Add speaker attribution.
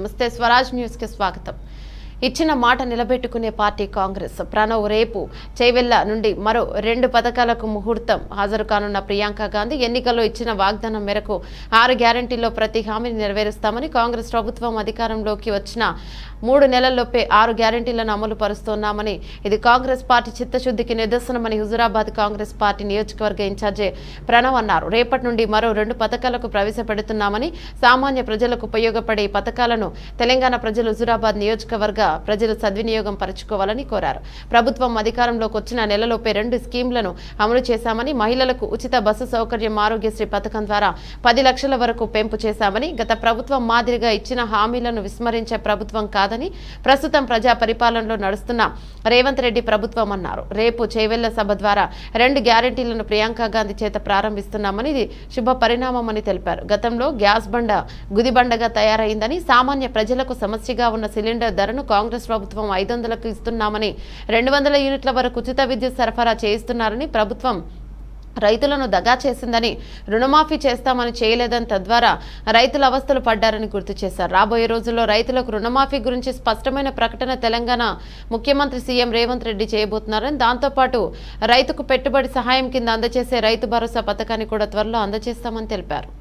Speaker 1: నమస్తే స్వరాజ్ న్యూస్కి స్వాగతం ఇచ్చిన మాట నిలబెట్టుకునే పార్టీ కాంగ్రెస్. ప్రణవ్ రేపు చేవెళ్ళ నుండి మరో రెండు పథకాలకు ముహూర్తం హాజరు కానున్న ప్రియాంక గాంధీ ఎన్నికల్లో ఇచ్చిన వాగ్దానం మేరకు ఆరు గ్యారంటీల్లో ప్రతి హామీని నెరవేరుస్తామని కాంగ్రెస్ ప్రభుత్వం అధికారంలోకి వచ్చిన మూడు నెలల్లోపే ఆరు గ్యారంటీలను అమలు పరుస్తున్నామని ఇది కాంగ్రెస్ పార్టీ చిత్తశుద్ధికి నిదర్శనమని హుజురాబాద్ కాంగ్రెస్ పార్టీ నియోజకవర్గ ఇన్ఛార్జి ప్రణవ్ అన్నారు. రేపటి నుండి మరో రెండు పథకాలకు ప్రవేశపెడుతున్నామని సామాన్య ప్రజలకు ఉపయోగపడే పథకాలను తెలంగాణ ప్రజలు హుజురాబాద్ నియోజకవర్గ ప్రజలు సద్వినియోగం పరచుకోవాలని కోరారు. ప్రభుత్వం అధికారంలోకి వచ్చిన నెలలోపే రెండు స్కీంలను అమలు చేశామని మహిళలకు ఉచిత బస్సు సౌకర్యం ఆరోగ్యశ్రీ పథకం ద్వారా పది లక్షల వరకు పెంపు చేశామని గత ప్రభుత్వం మాదిరిగా ఇచ్చిన హామీలను విస్మరించే ప్రభుత్వం కాదని ప్రస్తుతం ప్రజా పరిపాలనలో నడుస్తున్న రేవంత్ రెడ్డి ప్రభుత్వం అన్నారు. రేపు చేవెళ్ళ సభ ద్వారా రెండు గ్యారెంటీలను ప్రియాంక గాంధీ చేత ప్రారంభిస్తున్నామని ఇది శుభ పరిణామమని తెలిపారు. గతంలో గ్యాస్ బండ గుదిబండగా తయారైందని సామాన్య ప్రజలకు సమస్యగా ఉన్న సిలిండర్ ధరను కాంగ్రెస్ ప్రభుత్వం ఐదు వందలకు ఇస్తున్నామని రెండు వందల యూనిట్ల వరకు ఉచిత విద్యుత్ సరఫరా చేయిస్తున్నారని ప్రభుత్వం రైతులను దగా చేసిందని రుణమాఫీ చేస్తామని చేయలేదని తద్వారా రైతుల అవస్థలు పడ్డారని గుర్తు చేశారు. రాబోయే రోజుల్లో రైతులకు రుణమాఫీ గురించి స్పష్టమైన ప్రకటన తెలంగాణ ముఖ్యమంత్రి సీఎం రేవంత్ రెడ్డి చేయబోతున్నారని దాంతోపాటు రైతుకు పెట్టుబడి సహాయం కింద అందజేసే రైతు భరోసా పథకాన్ని కూడా త్వరలో అందజేస్తామని తెలిపారు.